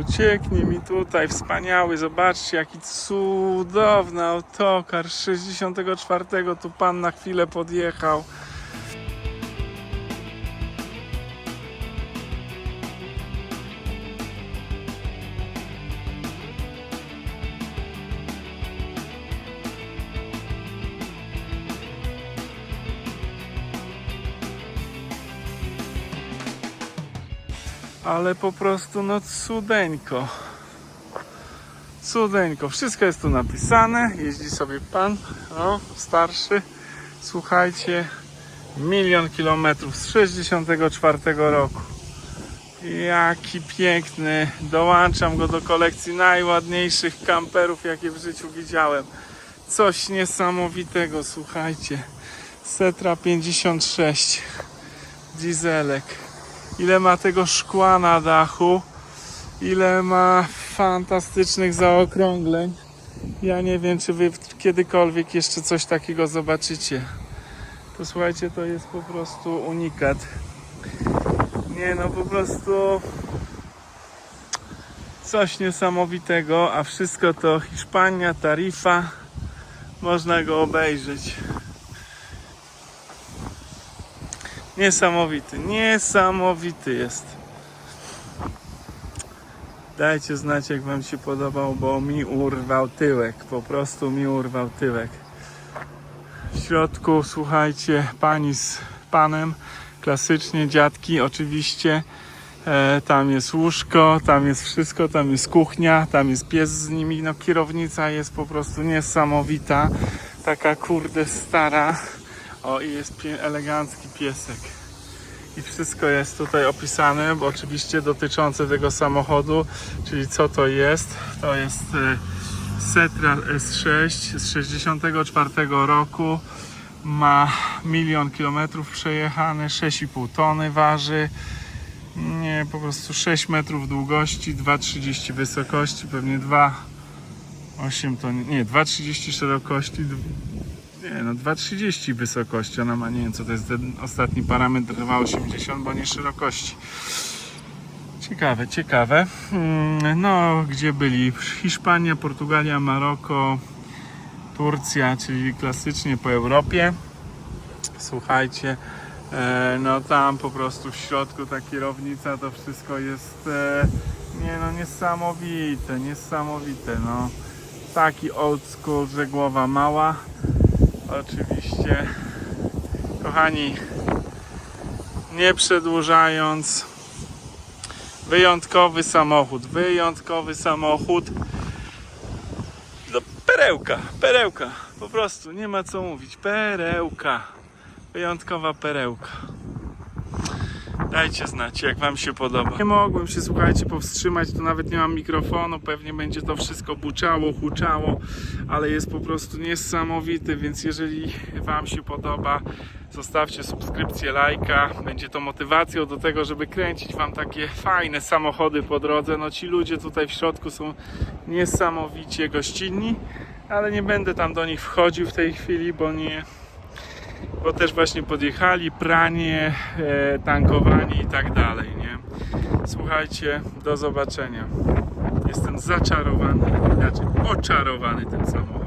Ucieknie mi tutaj, wspaniały, zobaczcie jaki cudowny autokar z 64, tu pan na chwilę podjechał. Ale po prostu no cudeńko. Cudeńko. Wszystko jest tu napisane. Jeździ sobie pan, o, starszy. Słuchajcie, milion kilometrów z 64 roku. Jaki piękny. Dołączam go do kolekcji najładniejszych kamperów, jakie w życiu widziałem. Coś niesamowitego, słuchajcie. Setra 56. Dieselek ile ma tego szkła na dachu, ile ma fantastycznych zaokrągleń. Ja nie wiem, czy wy kiedykolwiek jeszcze coś takiego zobaczycie. Posłuchajcie, to jest po prostu unikat. Nie no, po prostu coś niesamowitego, a wszystko to Hiszpania, Tarifa. Można go obejrzeć. Niesamowity, niesamowity jest. Dajcie znać, jak Wam się podobał, bo mi urwał tyłek. Po prostu mi urwał tyłek. W środku, słuchajcie, pani z panem, klasycznie dziadki, oczywiście. E, tam jest łóżko, tam jest wszystko, tam jest kuchnia, tam jest pies z nimi. No, kierownica jest po prostu niesamowita. Taka kurde stara. O, i jest elegancki piesek. I wszystko jest tutaj opisane, bo oczywiście dotyczące tego samochodu, czyli co to jest. To jest e, Setra S6 z 64 roku. Ma milion kilometrów przejechane, 6,5 tony waży. Nie, po prostu 6 metrów długości, 2,30 wysokości, pewnie 2,8 to nie 2,30 szerokości, nie, no 2,30 wysokości ona ma, nie wiem co to jest ten ostatni parametr, 2,80, bo nie szerokości. Ciekawe, ciekawe. Mm, No, gdzie byli? Hiszpania, Portugalia, Maroko, Turcja, czyli klasycznie po Europie. Słuchajcie, e, no tam po prostu w środku ta kierownica, to wszystko jest e, nie no niesamowite, niesamowite, no. Taki old school, że głowa mała. Oczywiście, kochani, nie przedłużając, wyjątkowy samochód, wyjątkowy samochód. No, perełka, perełka, po prostu, nie ma co mówić, perełka, wyjątkowa perełka. Dajcie znać, jak Wam się podoba. Nie mogłem się, słuchajcie, powstrzymać, tu nawet nie mam mikrofonu, pewnie będzie to wszystko buczało, huczało, ale jest po prostu niesamowity, więc jeżeli Wam się podoba, zostawcie subskrypcję, lajka, będzie to motywacją do tego, żeby kręcić Wam takie fajne samochody po drodze. No ci ludzie tutaj w środku są niesamowicie gościnni, ale nie będę tam do nich wchodził w tej chwili, bo nie, bo też właśnie podjechali, pranie, e, tankowanie i tak dalej, nie? Słuchajcie, do zobaczenia. Jestem zaczarowany, inaczej oczarowany tym samochodem.